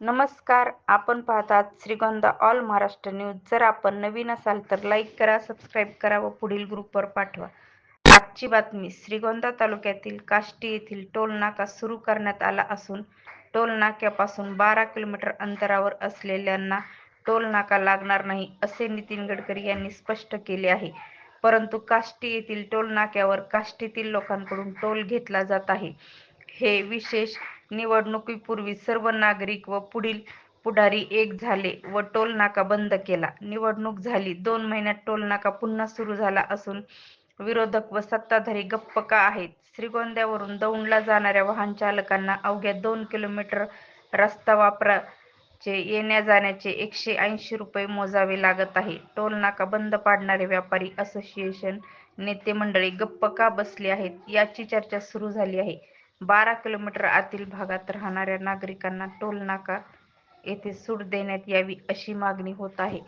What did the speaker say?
नमस्कार आपण पाहतात श्रीगोंदा ऑल महाराष्ट्र न्यूज. जर आपण नवीन असाल तर लाईक करा सबस्क्राईब करा व पुढील ग्रुपवर पाठवा. आजची बातमी श्रीगोंदा तालुक्यातील काष्टी येथील टोल नाका सुरू करण्यात आला असून टोल नाक्यापासून बारा किलोमीटर अंतरावर असलेल्यांना टोल नाका लागणार नाही असे नितीन गडकरी यांनी स्पष्ट केले आहे. परंतु काष्टी येथील टोल नाक्यावर काष्टीतील लोकांकडून टोल घेतला जात आहे. हे विशेष निवडणुकीपूर्वी सर्व नागरिक व पुढील पुढारी एक झाले व टोल नाका बंद केला. निवडणूक झाली. दोन महिन्यात टोल नाका पुन्हा सुरू झाला असून विरोधक व सत्ताधारी गप्प का आहेत? श्रीगोंद्यावरून दौंडला जाणाऱ्या वाहन चालकांना अवघ्या दोन किलोमीटर रस्ता वापराचे येण्या जाण्याचे एकशे ऐंशी रुपये मोजावे लागत आहे. टोल नाका बंद पाडणारे व्यापारी असोसिएशन नेते मंडळी गप्प का बसले आहेत? याची चर्चा सुरू झाली आहे. बारा किलोमीटर आतील भागात राहणाऱ्या नागरिकांना टोल नाका येथे सूट देण्यात यावी अशी मागणी होत आहे.